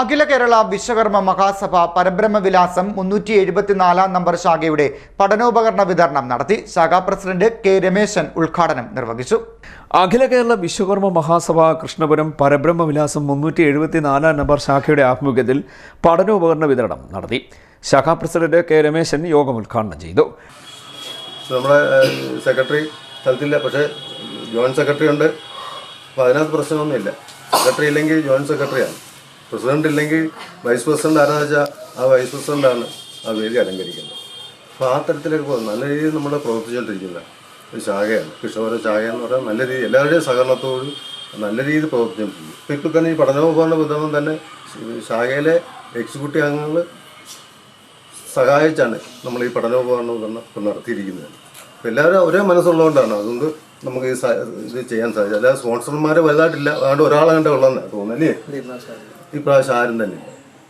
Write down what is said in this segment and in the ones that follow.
അഖില കേരള വിശ്വകർമ്മ മഹാസഭ പരബ്രഹ്മവിലാസം മുന്നൂറ്റി എഴുപത്തിനാലാം നമ്പർ ശാഖയുടെ പഠനോപകരണ വിതരണം നടത്തി. ശാഖാ പ്രസിഡന്റ് കെ രമേശൻ ഉദ്ഘാടനം നിർവഹിച്ചു. അഖില കേരള വിശ്വകർമ്മ മഹാസഭ കൃഷ്ണപുരം പരബ്രഹ്മവിലാസം മുന്നൂറ്റി എഴുപത്തിനാലാം നമ്പർ ശാഖയുടെ ആഭിമുഖ്യത്തിൽ പഠനോപകരണ വിതരണം നടത്തി. ശാഖാ പ്രസിഡന്റ് കെ രമേശൻ യോഗം ഉദ്ഘാടനം ചെയ്തു. നമ്മുടെ സെക്രട്ടറി സ്ഥലത്തില്ല പക്ഷേ ജോയിന്റ് സെക്രട്ടറി ഉണ്ട്. അപ്പോൾ അതിനകത്ത് പ്രശ്നമൊന്നുമില്ല. സെക്രട്ടറി ഇല്ലെങ്കിൽ ജോയിന്റ് സെക്രട്ടറിയാണ്. പ്രസിഡന്റ് ഇല്ലെങ്കിൽ വൈസ് പ്രസിഡന്റ് ആരാന്ന് വെച്ചാൽ ആ വൈസ് പ്രസിഡന്റാണ് ആ വേദി അലങ്കരിക്കുന്നത്. അപ്പോൾ ആ തരത്തിലേക്ക് നല്ല രീതിയിൽ നമ്മൾ പ്രവർത്തിച്ചുകൊണ്ടിരിക്കുന്ന ഒരു ശാഖയാണ്. കൃഷ്ണപുര ശാഖ എന്ന് പറഞ്ഞാൽ നല്ല രീതിയിൽ എല്ലാവരുടെയും സഹകരണത്തോട് നല്ല രീതിയിൽ പ്രവർത്തിച്ചുകൊണ്ടിരിക്കും ഇപ്പോൾ ഇപ്പോൾ തന്നെ ഈ പഠനോപകരണ വിതരണം തന്നെ ശാഖയിലെ എക്സിക്യൂട്ടീവ് അംഗങ്ങൾ സഹായിച്ചാണ് നമ്മൾ ഈ പഠനോപകരണം വിതരണം ഇപ്പം നടത്തിയിരിക്കുന്നത്. അപ്പോൾ എല്ലാവരും ഒരേ മനസ്സുള്ളതുകൊണ്ടാണ്. അതുകൊണ്ട് നമുക്ക് ഈ ഇത് ചെയ്യാൻ സാധിച്ചത്. അല്ലാതെ സ്പോൺസർമാർ വലുതായിട്ടില്ല. അതുകൊണ്ട് ഒരാളെ കണ്ടേ ഉള്ളതെന്നാണ് തോന്നുന്നല്ലേ ഈ പ്രാവശ്യം ആരും തന്നെ.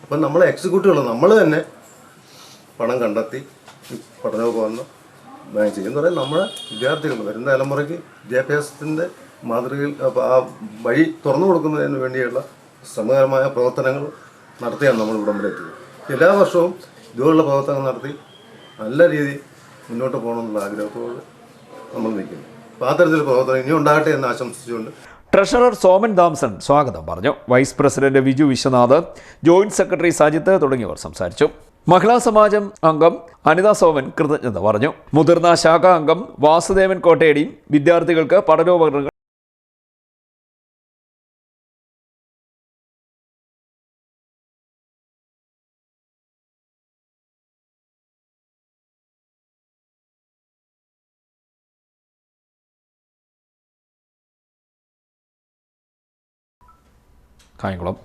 അപ്പം നമ്മൾ എക്സിക്യൂട്ടീവ് ഉള്ളത് നമ്മൾ തന്നെ പണം കണ്ടെത്തി പഠനമൊക്കെ വന്ന്. ബാങ്ക് ചെയ്യും എന്ന് പറയാൻ നമ്മുടെ വിദ്യാർത്ഥികൾ വരുന്ന തലമുറയ്ക്ക് വിദ്യാഭ്യാസത്തിന്റെ മാതൃകയിൽ ആ വഴി തുറന്നു കൊടുക്കുന്നതിന് വേണ്ടിയുള്ള ശ്രമകരമായ പ്രവർത്തനങ്ങൾ നടത്തിയാണ് നമ്മൾ ഇവിടം വരെ എല്ലാ വർഷവും ഇതുപോലുള്ള പ്രവർത്തനങ്ങൾ നടത്തി നല്ല രീതിയിൽ മുന്നോട്ട് പോകണമെന്നുള്ള ആഗ്രഹത്തോട് നമ്മൾ നിൽക്കുന്നു. അപ്പോൾ ആ തരത്തിൽ പ്രവർത്തനം ഇനി ഉണ്ടാകട്ടെ എന്ന് ആശംസിച്ചുകൊണ്ട് ട്രഷറർ സോമൻ ദാംസൺ സ്വാഗതം പറഞ്ഞു. Vice president Viju Vishwanath joint secretary Sajith തുടങ്ങിയവർ സംസാരിച്ചു. മഹിളാ സമാജം അംഗം അനിത സോമൻ കൃതജ്ഞത പറഞ്ഞു. മുതിർന്ന ശാഖാ അംഗം വാസുദേവൻ കോട്ടയടി വിദ്യാർത്ഥികൾക്ക് പഠനോപകരണങ്ങൾ 下一个。